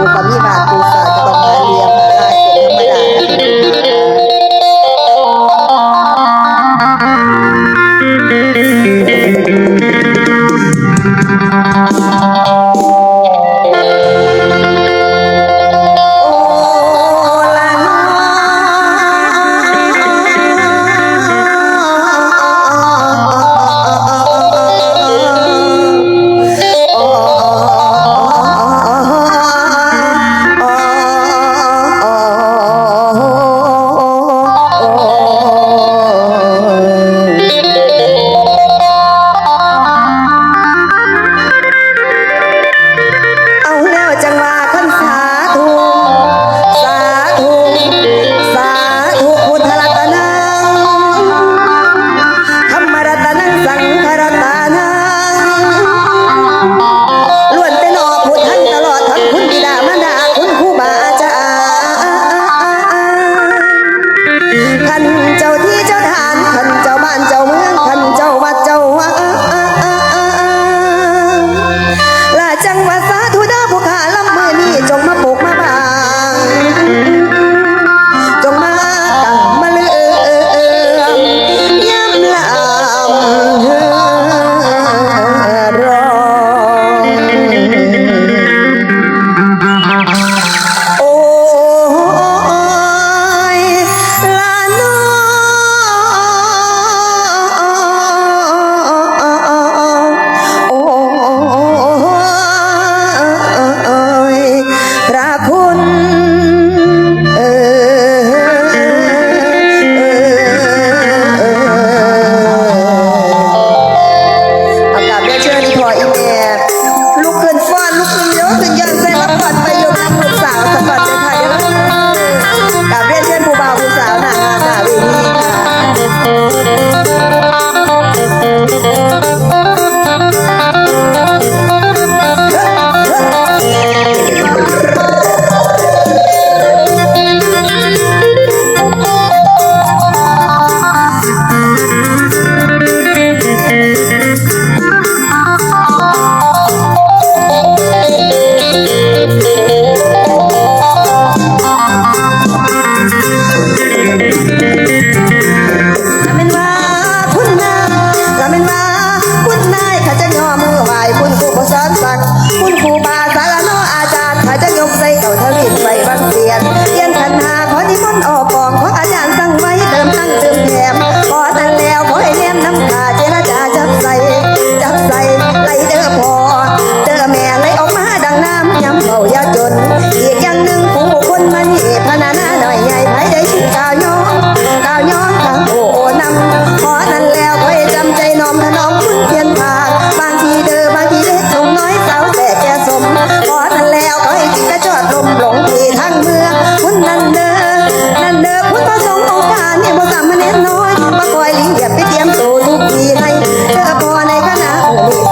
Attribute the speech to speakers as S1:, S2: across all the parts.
S1: 我保密吧。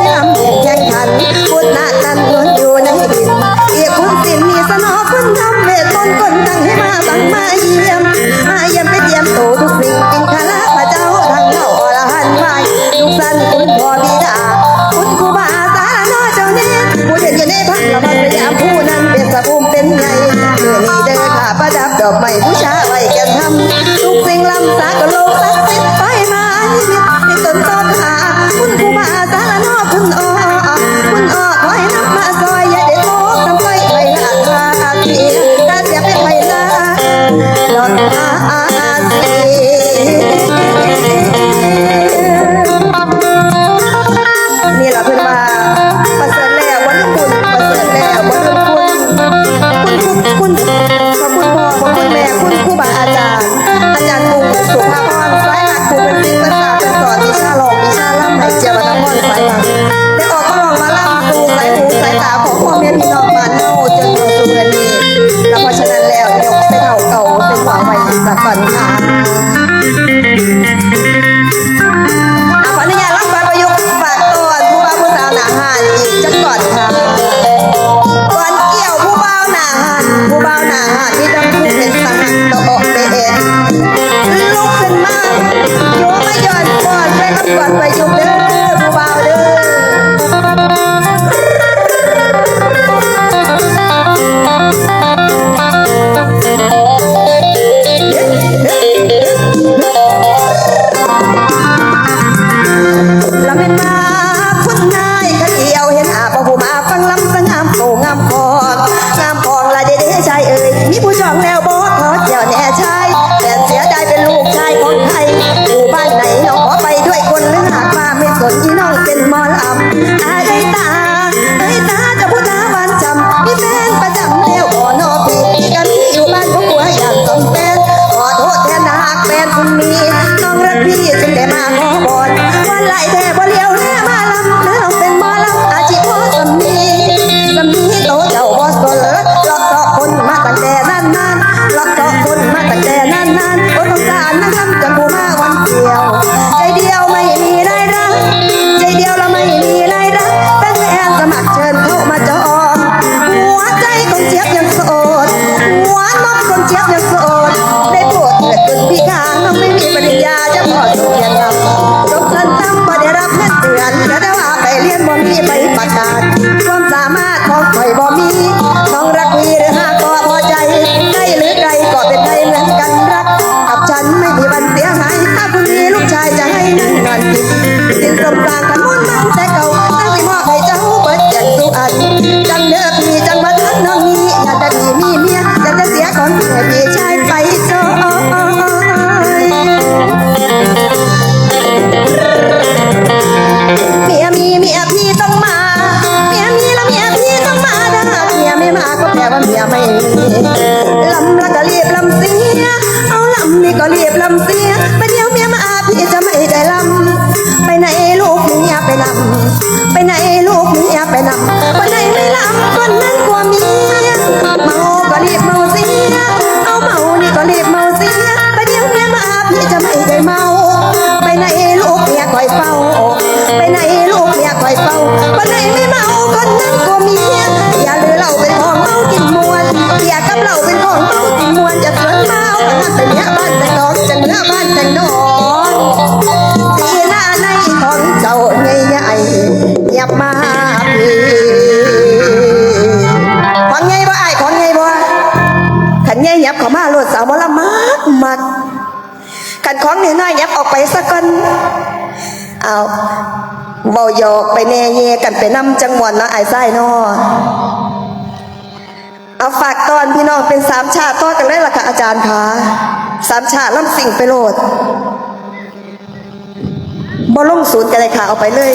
S1: สียมใจพันพุทธะตันนวนอยู่ในดินเอียคุณสินมีสนอคุณทำเมนต์นทั้งให้มาบังมาเยี่ยมมาเยี่ยมไปเยี่ยมโตทุกสิ่งจริงคาราพระเจ้าทั้งเล่าอรหันไว้ลูกสันคุณพอบิดาคุณครูบาอาน้อเจ้านี้ผู้เด่นอยู่ในพักละมันพยายมผู้นั้นเป็นสะพุมเป็นไงเมื่อนี้เดินขาประดับดอกไม้ผู้ชาไว้แก่ทำทุกสิ่งล้ำสากโลกสัก นพี่น้องบ้านเฮาจนสู่กันนี้แล้วเพราะฉะนั้นแล้วยกไปเท่าเก่าเป็นหวังไว้สักก่อนค่ะ ยับออกไปสักก่นเอาเบาหยกไปแน่เยกันไปนำจังหวนดนะไอ้ไส้นอเอาฝากตอนพี่น้องเป็นสามชาติทอดกันได้ละค่ะอาจารย์คะสามชาติล้ำสิ่งไปโหลดบอลลงศูนย์กันเลยค่ะเอาไปเลย